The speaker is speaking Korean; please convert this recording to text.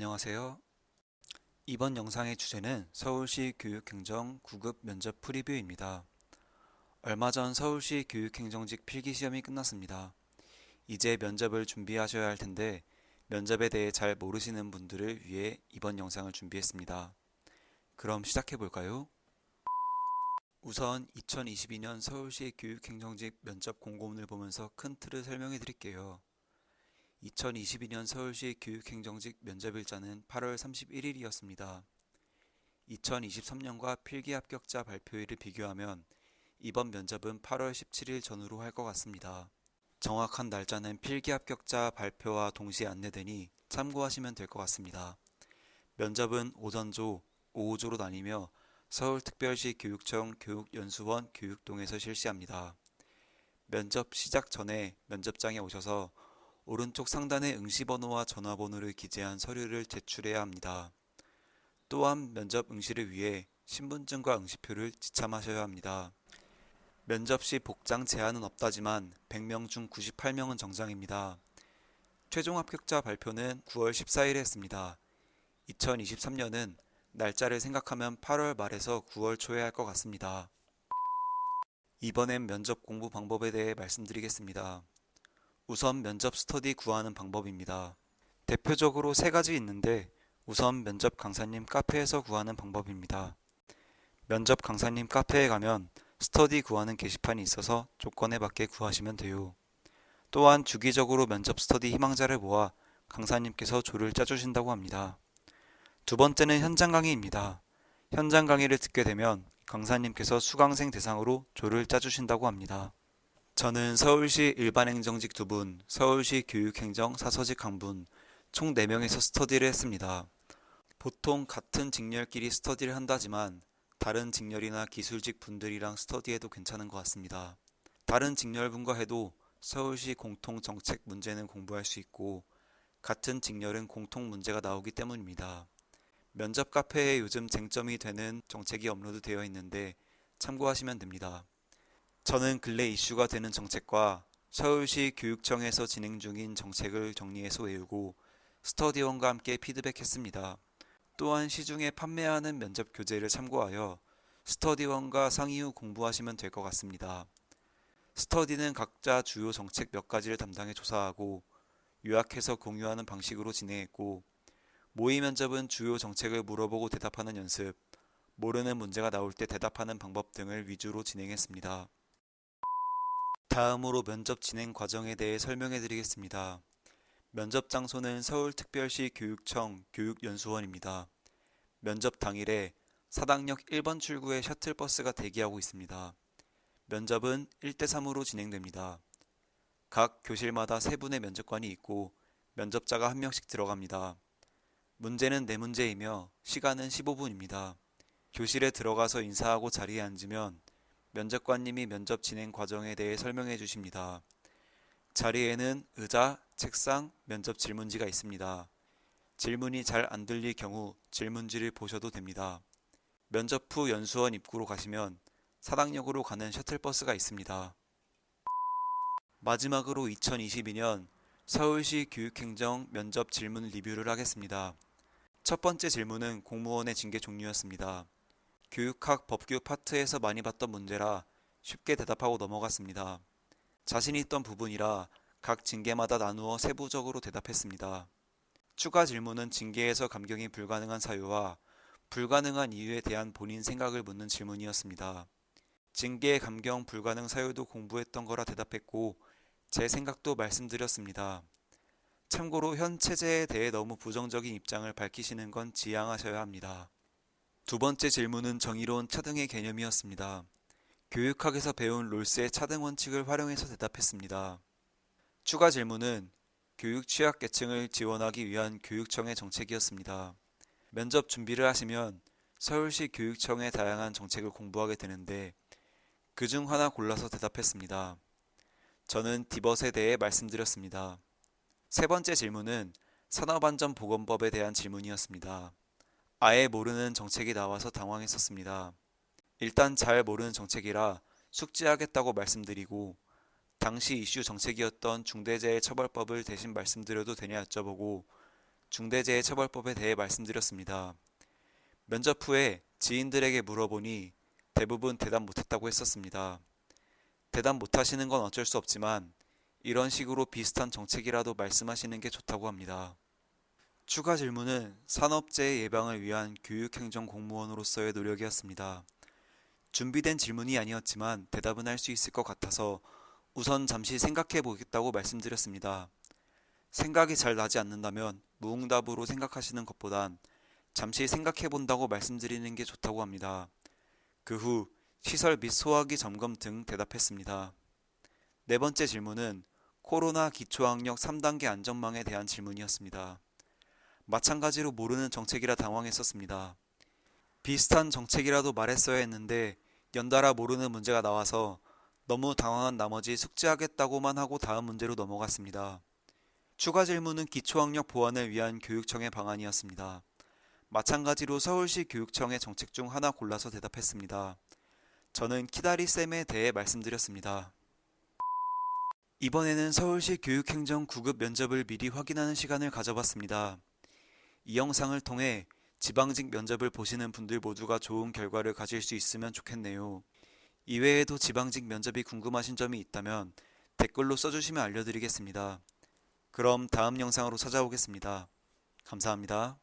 안녕하세요. 이번 영상의 주제는 서울시 교육행정 9급 면접 프리뷰입니다. 얼마 전 서울시 교육행정직 필기시험이 끝났습니다. 이제 면접을 준비하셔야 할 텐데 면접에 대해 잘 모르시는 분들을 위해 이번 영상을 준비했습니다. 그럼 시작해 볼까요? 우선 2022년 서울시 교육행정직 면접 공고문을 보면서 큰 틀을 설명해 드릴게요. 2022년 서울시 교육행정직 면접일자는 8월 31일이었습니다. 2023년과 필기 합격자 발표일을 비교하면 이번 면접은 8월 17일 전후로 할 것 같습니다. 정확한 날짜는 필기 합격자 발표와 동시에 안내되니 참고하시면 될 것 같습니다. 면접은 오전조, 오후조로 나뉘며 서울특별시 교육청 교육연수원 교육동에서 실시합니다. 면접 시작 전에 면접장에 오셔서 오른쪽 상단에 응시번호와 전화번호를 기재한 서류를 제출해야 합니다. 또한 면접 응시를 위해 신분증과 응시표를 지참하셔야 합니다. 면접 시 복장 제한은 없다지만 100명 중 98명은 정장입니다. 최종 합격자 발표는 9월 14일에 했습니다. 2023년은 날짜를 생각하면 8월 말에서 9월 초에 할 것 같습니다. 이번엔 면접 공부 방법에 대해 말씀드리겠습니다. 우선 면접 스터디 구하는 방법입니다. 대표적으로 세 가지 있는데 우선 면접 강사님 카페에서 구하는 방법입니다. 면접 강사님 카페에 가면 스터디 구하는 게시판이 있어서 조건에 맞게 구하시면 돼요. 또한 주기적으로 면접 스터디 희망자를 모아 강사님께서 조를 짜주신다고 합니다. 두 번째는 현장 강의입니다. 현장 강의를 듣게 되면 강사님께서 수강생 대상으로 조를 짜주신다고 합니다. 저는 서울시 일반행정직 2분, 서울시 교육행정 사서직 1분, 총 4명에서 스터디를 했습니다. 보통 같은 직렬끼리 스터디를 한다지만 다른 직렬이나 기술직 분들이랑 스터디해도 괜찮은 것 같습니다. 다른 직렬분과 해도 서울시 공통 정책 문제는 공부할 수 있고 같은 직렬은 공통 문제가 나오기 때문입니다. 면접 카페에 요즘 쟁점이 되는 정책이 업로드되어 있는데 참고하시면 됩니다. 저는 근래 이슈가 되는 정책과 서울시 교육청에서 진행 중인 정책을 정리해서 외우고 스터디원과 함께 피드백했습니다. 또한 시중에 판매하는 면접 교재를 참고하여 스터디원과 상의 후 공부하시면 될 것 같습니다. 스터디는 각자 주요 정책 몇 가지를 담당해 조사하고 요약해서 공유하는 방식으로 진행했고 모의 면접은 주요 정책을 물어보고 대답하는 연습, 모르는 문제가 나올 때 대답하는 방법 등을 위주로 진행했습니다. 다음으로 면접 진행 과정에 대해 설명해 드리겠습니다. 면접 장소는 서울특별시 교육청 교육연수원입니다. 면접 당일에 사당역 1번 출구에 셔틀버스가 대기하고 있습니다. 면접은 1대3으로 진행됩니다. 각 교실마다 세 분의 면접관이 있고 면접자가 한 명씩 들어갑니다. 문제는 네 문제이며 시간은 15분입니다. 교실에 들어가서 인사하고 자리에 앉으면 면접관님이 면접 진행 과정에 대해 설명해 주십니다. 자리에는 의자, 책상, 면접 질문지가 있습니다. 질문이 잘 안 들릴 경우 질문지를 보셔도 됩니다. 면접 후 연수원 입구로 가시면 사당역으로 가는 셔틀버스가 있습니다. 마지막으로 2022년 서울시 교육행정 면접 질문 리뷰를 하겠습니다. 첫 번째 질문은 공무원의 징계 종류였습니다. 교육학 법규 파트에서 많이 봤던 문제라 쉽게 대답하고 넘어갔습니다. 자신이 있던 부분이라 각 징계마다 나누어 세부적으로 대답했습니다. 추가 질문은 징계에서 감경이 불가능한 사유와 불가능한 이유에 대한 본인 생각을 묻는 질문이었습니다. 징계 감경 불가능 사유도 공부했던 거라 대답했고 제 생각도 말씀드렸습니다. 참고로 현 체제에 대해 너무 부정적인 입장을 밝히시는 건 지양하셔야 합니다. 두 번째 질문은 정의로운 차등의 개념이었습니다. 교육학에서 배운 롤스의 차등 원칙을 활용해서 대답했습니다. 추가 질문은 교육 취약계층을 지원하기 위한 교육청의 정책이었습니다. 면접 준비를 하시면 서울시 교육청의 다양한 정책을 공부하게 되는데 그 중 하나 골라서 대답했습니다. 저는 디벗에 대해 말씀드렸습니다. 세 번째 질문은 산업안전보건법에 대한 질문이었습니다. 아예 모르는 정책이 나와서 당황했었습니다. 일단 잘 모르는 정책이라 숙지하겠다고 말씀드리고 당시 이슈 정책이었던 중대재해처벌법을 대신 말씀드려도 되냐 여쭤보고 중대재해처벌법에 대해 말씀드렸습니다. 면접 후에 지인들에게 물어보니 대부분 대답 못했다고 했었습니다. 대답 못하시는 건 어쩔 수 없지만 이런 식으로 비슷한 정책이라도 말씀하시는 게 좋다고 합니다. 추가 질문은 산업재해 예방을 위한 교육행정 공무원으로서의 노력이었습니다. 준비된 질문이 아니었지만 대답은 할 수 있을 것 같아서 우선 잠시 생각해 보겠다고 말씀드렸습니다. 생각이 잘 나지 않는다면 무응답으로 생각하시는 것보단 잠시 생각해 본다고 말씀드리는 게 좋다고 합니다. 그 후 시설 및 소화기 점검 등 대답했습니다. 네 번째 질문은 코로나 기초학력 3단계 안전망에 대한 질문이었습니다. 마찬가지로 모르는 정책이라 당황했었습니다. 비슷한 정책이라도 말했어야 했는데 연달아 모르는 문제가 나와서 너무 당황한 나머지 숙제하겠다고만 하고 다음 문제로 넘어갔습니다. 추가 질문은 기초학력 보완을 위한 교육청의 방안이었습니다. 마찬가지로 서울시 교육청의 정책 중 하나 골라서 대답했습니다. 저는 키다리 쌤에 대해 말씀드렸습니다. 이번에는 서울시 교육행정 9급 면접을 미리 확인하는 시간을 가져봤습니다. 이 영상을 통해 지방직 면접을 보시는 분들 모두가 좋은 결과를 가질 수 있으면 좋겠네요. 이외에도 지방직 면접이 궁금하신 점이 있다면 댓글로 써주시면 알려드리겠습니다. 그럼 다음 영상으로 찾아오겠습니다. 감사합니다.